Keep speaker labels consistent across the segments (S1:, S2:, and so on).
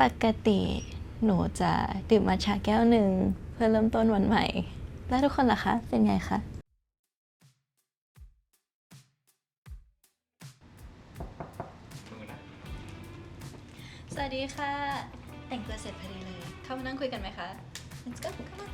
S1: ปกติหนูจะดื่มมาชาแก้วหนึ่งเพื่อเริ่มต้นวันใหม่ แล้วทุกคนล่ะคะ เป็นไงคะ สวัสดีค่ะ แต่งตัวเสร็จพอดีเลย เข้ามานั่งคุยกันไหมคะ Let's go come on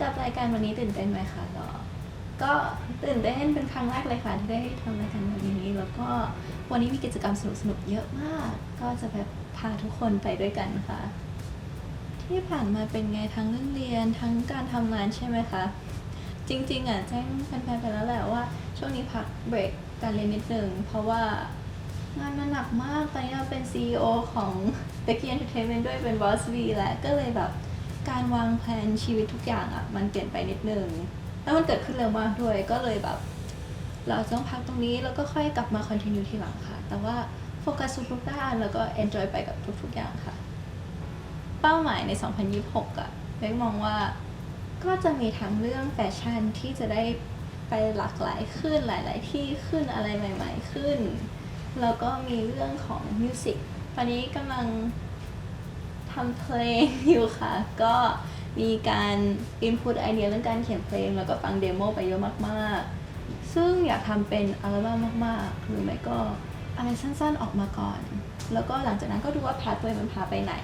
S1: กับรายการวันนี้ตื่นเต้นไหมคะก็ ก็ตื่นเต้นเป็นครั้งแรกเลยค่ะที่ได้ทำรายการแบบนี้ แล้วก็วันนี้มีกิจกรรมสนุกๆเยอะมาก ก็จะแบบพาทุกคนไปด้วยกันค่ะ ที่ผ่านมาเป็นไงทั้งเรื่องเรียนทั้งการทำงานใช่ไหมคะ จริงๆอะแจ้งแฟนๆไปแล้วแหละว่า ช่วงนี้พักเบรกการเรียนนิดนึงเพราะว่างานมันหนักมาก ตอนนี้เราเป็น CEO ของ Becky Entertainment ด้วยเป็น Boss V และก็เลยแบบการวางแผนชีวิตทุกอย่างอะ มันเปลี่ยนไปนิดนึง แล้วมันเกิดขึ้นเร็วมากด้วยก็เลยแบบ เราต้องพักตรงนี้แล้วก็ค่อยกลับมา continue ทีหลังค่ะ แต่ว่าโฟกัสทุกๆด้านแล้วก็ enjoy ไปกับทุกๆอย่างค่ะ เป้าหมายใน 2026อะเบคมองว่าก็จะมีทั้งเรื่องแฟชั่นที่จะได้ไปหลากหลายขึ้นหลาย ๆ ที่ขึ้นอะไรใหม่ ๆ ขึ้น แล้วก็มีเรื่องของมิวสิกตอนนี้กำลังทำเพลงอยู่ค่ะ ก็ มีการอินพุตไอเดียเรื่องการเขียนเพลง แล้วก็ฟังเดโมไปเยอะมากๆ ซึ่งอยากทำเป็นอัลบั้มมากๆ หรือไม่ก็อะไรสั้นๆออกมาก่อน แล้วก็หลังจากนั้นก็ดูว่าพาตัวเองมันพาไปไหน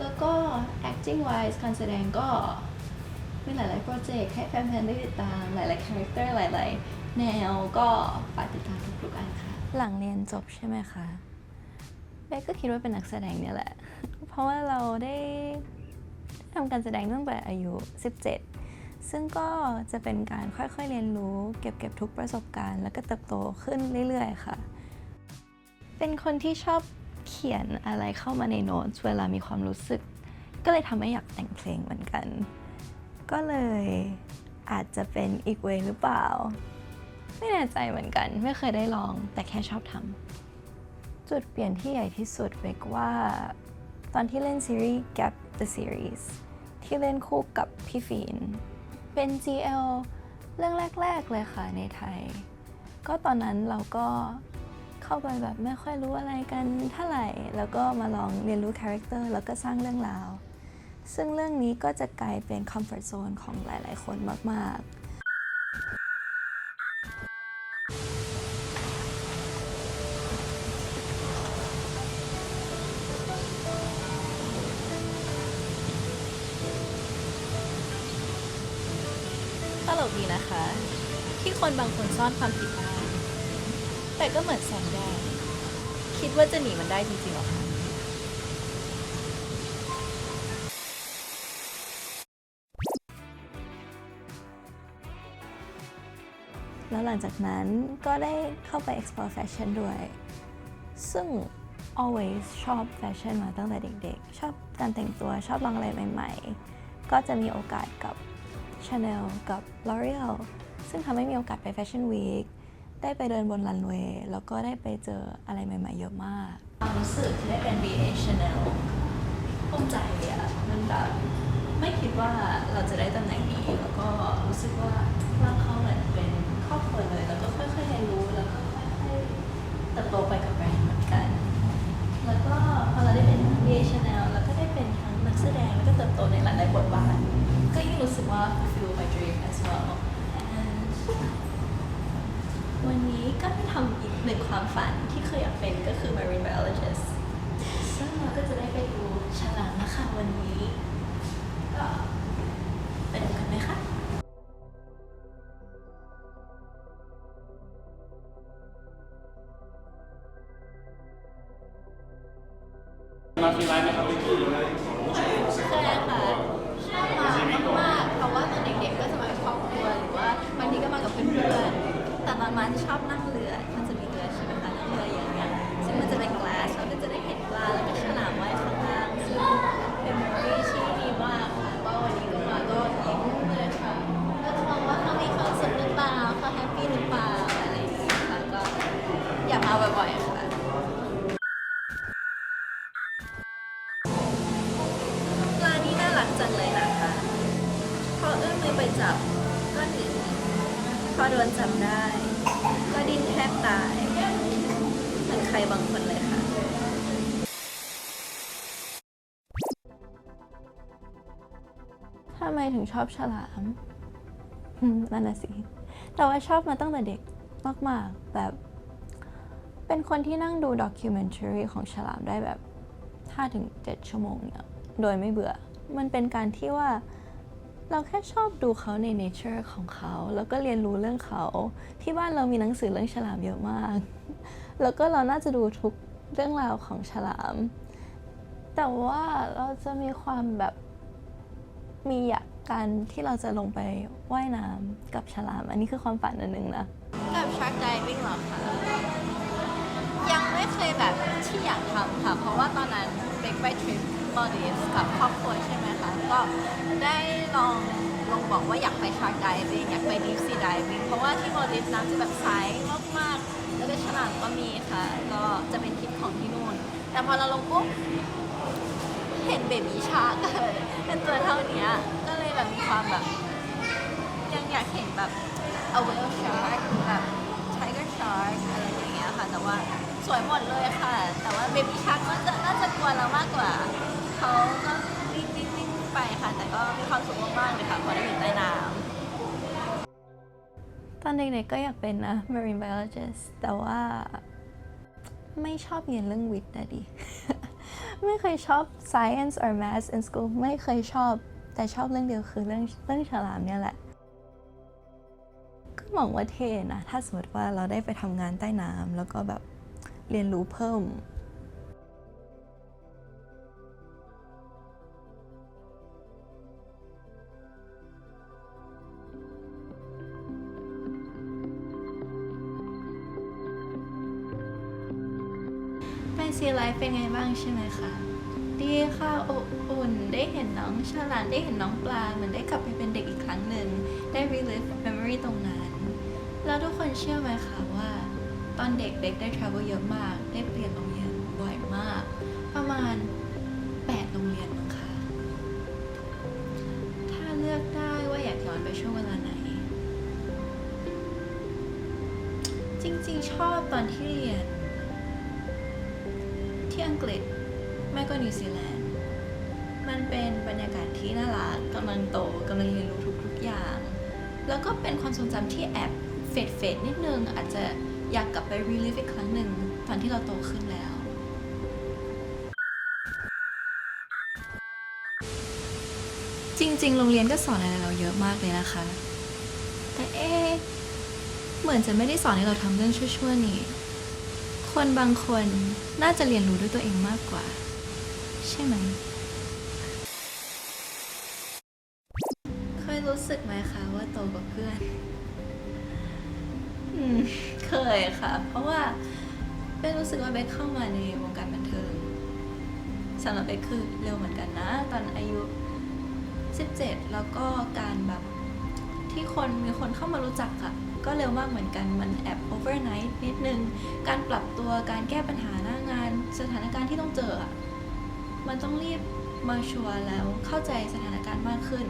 S1: แล้วก็ acting wise การแสดงก็มีหลายๆโปรเจกต์ให้แฟนๆได้ติดตามหลายๆคาแรคเตอร์หลายๆ แนวก็ฝากติดตามทุกๆอันค่ะ หลังเรียนจบใช่ไหมคะเบคก็คิดว่าเป็นนักแสดงเนี่ยแหละ เพราะว่าเราได้ ทำการแสดงตั้งแต่อายุ 17 ซึ่งก็จะเป็นการค่อยๆเรียนรู้ เก็บเก็บทุกประสบการณ์ แล้วก็เติบโตขึ้นเรื่อยๆ ค่ะ เป็นคนที่ชอบเขียนอะไรเข้ามาในโน้ตเวลามีความรู้สึก ก็เลยทำให้อยากแต่งเพลงเหมือนกัน ก็เลยอาจจะเป็นอีกเวย์หรือเปล่า ไม่แน่ใจเหมือนกัน ไม่เคยได้ลอง แต่แค่ชอบทำจุดเปลี่ยนที่ใหญ่ที่สุดเบกว่า ตอนที่เล่นซีรีส์ Gap the Series ที่เล่นคู่กับพี่ฟีน เป็น GL เรื่องแรก ๆ เลยค่ะในไทย ก็ตอนนั้นเราก็เข้าไปแบบไม่ค่อยรู้อะไรกันเท่าไหร่ แล้วก็มาลองเรียนรู้คาแรคเตอร์แล้วก็สร้างเรื่องราว ซึ่งเรื่องนี้ก็จะกลายเป็นคอมฟอร์ทโซนของหลาย ๆ คนมาก ๆ กดีนะคะ ที่คนบางคนซ่อนความผิดได้แต่ก็เหมือนแสงแดงคิดว่าจะหนีมันได้จริงๆหรอคะแล้วหลังจากนั้นก็ได้เข้าไป explore fashion ด้วย ซึ่ง always ชอบแฟชั่นมาตั้งแต่เด็กๆ ชอบการแต่งตัวชอบลองอะไรใหม่ๆ ก็จะมีโอกาสกับ Chanel กับ L'Oreal ซึ่งทำให้มีโอกาสไปแฟชั่นวีคได้ไปเดินบนรันเวย์แล้วก็ได้ไปเจออะไรใหม่ ๆ เยอะมากความรู้สึกที่ได้เป็น BA Chanel ภูมิใจอะมันแบบไม่คิดว่าเราจะได้ตำแหน่งนี้แล้วก็รู้สึกว่าเราเขาเหมือนเป็นครอบครัวเลย แล้วก็ค่อยๆเรียนรู้แล้วก็ค่อยๆเติบโตไปกับแบรนด์เหมือนกัน แล้วก็พอเราได้เป็น BA Chanel แล้วก็ได้เป็นทั้งนักแสดงแล้วก็เติบโตในหลายๆบทบาท ก็ยิ่งรู้สึกว่า fulfill my dream as well and วันนี้ก็ได้ทำอีกหนึ่ง ความฝันที่เคยอยากเป็นก็คือ marine biologist ซึ่งเราก็จะได้ไปดูฉลามนะคะวันนี้ก็ไปดูกันไหมคะ
S2: มาฟรีไลน์ไหมครับพี่
S1: เคยค่ะชอบมามากๆเพราะว่าตอนเด็กๆก็จะมากับครอบครัวหรือว่าบางทีก็มากับเพื่อนๆแต่ตอนมาจะชอบนั่งเรือ พอเอื้อมมือไปจับก็หนีพอโดนจับได้ ก็ดิ้นแทบตายเหมือนใครบางคนเลยค่ะ ทำไมถึงชอบฉลามอืมนั่นน่ะสิ แต่ว่าชอบมาตั้งแต่เด็กมากๆ แบบ เป็นคนที่นั่งดูด็อกิเมน a r y ของฉลามได้แบบ5-7ชั่วโมงเนี่ย โดยไม่เบื่อ มันเป็นการที่ว่า เราแค่ชอบดูเขาในเนเจอร์ของเขา แล้วก็เรียนรู้เรื่องเขา ที่บ้านเรามีหนังสือเรื่องฉลามเยอะมาก แล้วก็เราน่าจะดูทุกเรื่องราวของฉลาม แต่ว่าเราจะมีความแบบมีอยากการที่เราจะลงไปว่ายน้ำกับฉลาม อันนี้คือความฝันอันหนึ่งนะ กับชาร์กไดวิ่งหรอคะยังไม่เคยแบบที่อยากทำค่ะ เพราะว่าตอนนั้นเบกไปทริปมอลดีฟกับครอบครัวใช่ไหมคะ ก็ได้ ลองลงบอกว่าอยากไปชาร์กไดวิ่งอยากไปดีฟซีไดวิ่งเพราะว่าที่มอลดีฟน้ำจะแบบใสมากๆ แล้วก็ฉลามก็มีค่ะ ก็จะเป็นทริปของที่นู่น แต่พอเราลงปุ๊บเห็นเบบี้ชาร์กเป็นตัวเท่านี้ก็เลยแบบมีความแบบ ยังอยากเห็นแบบ a whale shark แบบ tiger shark อะไรอย่างเงี้ยค่ะ แต่ว่าสวยหมดเลยค่ะ แต่ว่า baby shark น่าจะน่าจะกลัวเรามากกว่าเขาก็ ไปค่ะ แต่ก็มีความสุขมากๆเลยค่ะพอได้อยู่ใต้น้ำตอนเด็กๆก็อยากเป็นนะ marine biologist แต่ว่าไม่ชอบเรียนเรื่องวิทย์นะดิ ไม่เคยชอบ science or math in school ไม่เคยชอบ แต่ชอบเรื่องเดียวคือเรื่องเรื่องฉลามเนี่ยแหละ ก็มองว่าเท่นะ ถ้าสมมติว่าเราได้ไปทำงานใต้น้ำแล้วก็แบบเรียนรู้เพิ่ม ซีไลฟ์เป็นไงบ้างใช่ไหมคะ ดีค่ะอบอุ่นได้เห็นน้องฉลามได้เห็นน้องปลาเหมือนได้กลับไปเป็นเด็กอีกครั้งหนึ่งได้ relive memory ตรงนั้น แล้วทุกคนเชื่อไหมคะว่า ตอนเด็กเด็กได้ travel เยอะมาก ได้เปลี่ยนโรงเรียนบ่อยมาก ประมาณ 8 โรงเรียนมั้งคะถ้าเลือกได้ว่าอยากย้อนไปช่วงเวลาไหน จริงๆ ชอบตอนที่เรียน ที่อังกฤษ ไม่ก็นิวซีแลนด์ มันเป็นบรรยากาศที่น่ารักกำลังโตกำลังเรียนรู้ทุกๆอย่าง แล้วก็เป็นความทรงจำที่แอบเฟดเฟดๆนิดนึง อาจจะอยากกลับไป relive อีกครั้งหนึ่งตอนที่เราโตขึ้นแล้วจริงๆ โรงเรียนก็สอนอะไรเราเยอะมากเลยนะคะ แต่เอ๊เหมือนจะไม่ได้สอนให้เราทำเรื่องชั่วๆนี่ คนบางคนน่าจะเรียนรู้ด้วยตัวเองมากกว่า ใช่ไหม เคยรู้สึกไหมคะว่าโตกว่าเพื่อนอืมเคยค่ะ เพราะว่าเบครู้สึกว่าเบคเข้ามาในวงการบันเทิงสำหรับเบคคือเร็วเหมือนกันนะ ตอนอายุ 17 แล้วก็การแบบ ที่คนมีคนเข้ามารู้จักอะก็เร็วมากเหมือนกันมันแอบ overnight นิดนึง การปรับตัวการแก้ปัญหาหน้างาน สถานการณ์ที่ต้องเจออะมันต้องรีบมาชัวร์แล้วเข้าใจสถานการณ์มากขึ้น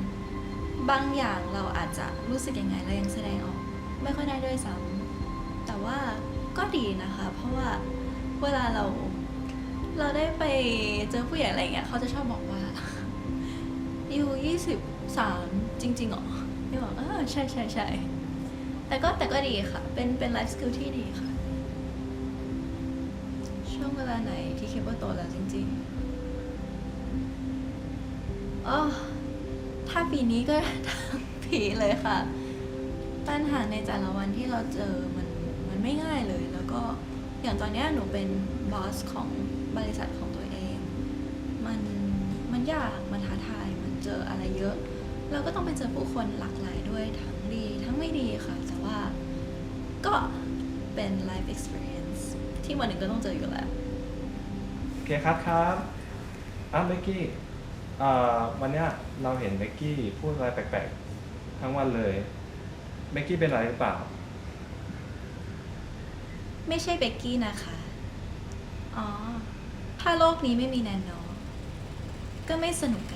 S1: บางอย่างเราอาจจะรู้สึกยังไงเรายังแสดงออก ไม่ค่อยได้ด้วยซ้ำแต่ว่าก็ดีนะคะ เพราะว่าเวลาเราเราได้ไปเจอผู้ใหญ่อะไรเงี้ยเขาจะชอบบอกว่าอยู่ยี่สิบสามจริงๆเหรอ นี่บอกเออใช่ใช่ใช่แต่ก็แต่ก็ดีค่ะ เป็นเป็นไลฟ์สกิลที่ดีค่ะ ช่วงเวลาไหนที่คิดว่าโตแล้วจริงๆอ๋อถ้าปีนี้ก็ทั้งปีเลยค่ะ ปัญหาในแต่ละวันที่เราเจอมันมันไม่ง่ายเลย แล้วก็อย่างตอนนี้หนูเป็นบอสของบริษัทของตัวเอง มันมันยาก มันท้าทาย มันเจออะไรเยอะ เราก็ต้องไปเจอผู้คนหลากหลายด้วยทั้งดีทั้งไม่ดีค่ะ แต่ว่าก็เป็น life experience ที่วันหนึ่งก็ต้องเจออยู่แล้ว
S3: โอเคครับครับอ้าวเบกกี้เอ่อวันเนี้ยเราเห็นเบกกี้พูดอะไรแปลกๆ ทั้งวันเลยเบกกี้เป็นอะไรหรือเปล่า
S1: ไม่ใช่เบกกี้นะคะ อ๋อ ถ้าโลกนี้ไม่มีแนนโนก็ไม่สนุกกัน